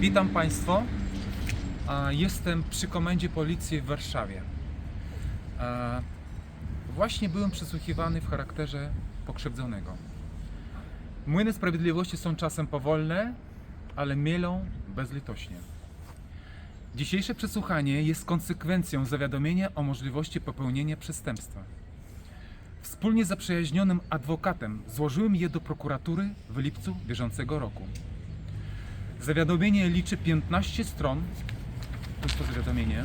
Witam Państwa. Jestem przy komendzie policji w Warszawie. Właśnie byłem przesłuchiwany w charakterze pokrzywdzonego. Młyny sprawiedliwości są czasem powolne, ale mielą bezlitośnie. Dzisiejsze przesłuchanie jest konsekwencją zawiadomienia o możliwości popełnienia przestępstwa. Wspólnie z zaprzyjaźnionym adwokatem złożyłem je do prokuratury w lipcu bieżącego roku. Zawiadomienie liczy 15 stron. To jest to zawiadomienie.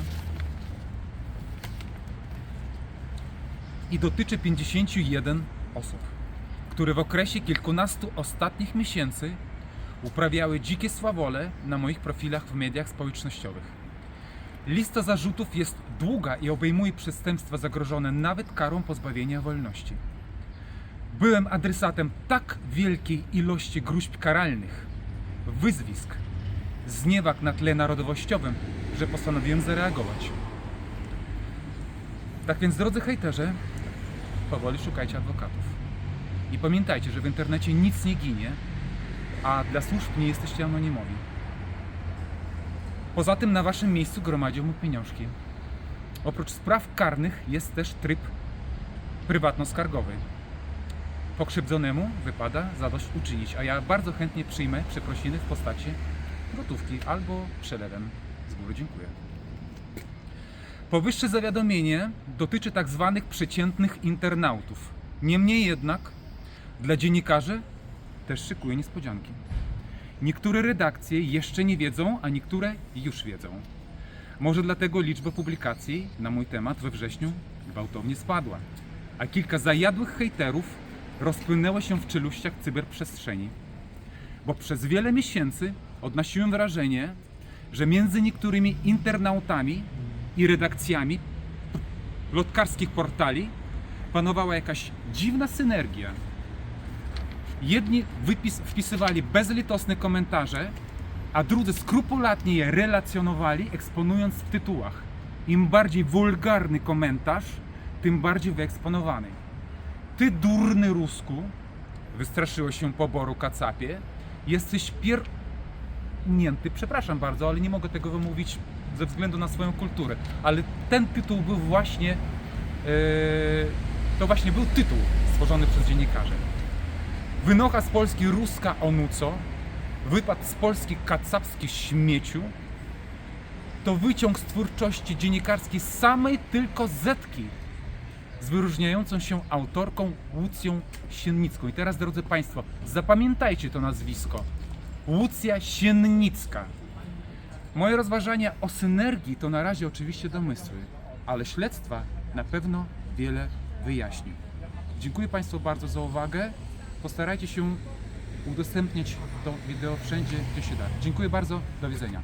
I dotyczy 51 osób, które w okresie kilkunastu ostatnich miesięcy uprawiały dzikie swawole na moich profilach w mediach społecznościowych. Lista zarzutów jest długa i obejmuje przestępstwa zagrożone nawet karą pozbawienia wolności. Byłem adresatem tak wielkiej ilości gruźb karalnych, wyzwisk, zniewag na tle narodowościowym, że postanowiłem zareagować. Tak więc, drodzy hejterze, powoli szukajcie adwokatów. I pamiętajcie, że w internecie nic nie ginie, a dla służb nie jesteście anonimowi. Poza tym na waszym miejscu gromadzią mu pieniążki. Oprócz spraw karnych jest też tryb prywatno-skargowy. Pokrzywdzonemu wypada zadośćuczynić, a ja bardzo chętnie przyjmę przeprosiny w postaci gotówki albo przelewem. Z góry dziękuję. Powyższe zawiadomienie dotyczy tak zwanych przeciętnych internautów. Niemniej jednak dla dziennikarzy też szykuje niespodzianki. Niektóre redakcje jeszcze nie wiedzą, a niektóre już wiedzą. Może dlatego liczba publikacji na mój temat we wrześniu gwałtownie spadła, a kilka zajadłych hejterów rozpłynęło się w czeluściach cyberprzestrzeni. Bo przez wiele miesięcy odnosiłem wrażenie, że między niektórymi internautami i redakcjami plotkarskich portali panowała jakaś dziwna synergia. Jedni wypis, wpisywali bezlitosne komentarze, a drudzy skrupulatnie je relacjonowali, eksponując w tytułach. Im bardziej wulgarny komentarz, tym bardziej wyeksponowany. Ty durny Rusku, wystraszyło się poboru kacapie, jesteś pierdnięty, przepraszam bardzo, ale nie mogę tego wymówić ze względu na swoją kulturę, ale ten tytuł był właśnie, e, to właśnie był tytuł stworzony przez dziennikarzy. Wynocha z Polski ruska onuco, wypad z Polski kacapski śmieciu, to wyciąg z twórczości dziennikarskiej samej tylko Zetki z wyróżniającą się autorką Łucją Siennicką. I teraz, drodzy Państwo, zapamiętajcie to nazwisko. Łucja Siennicka. Moje rozważania o synergii to na razie oczywiście domysły, ale śledztwa na pewno wiele wyjaśni. Dziękuję Państwu bardzo za uwagę. Postarajcie się udostępniać to wideo wszędzie, gdzie się da. Dziękuję bardzo, do widzenia.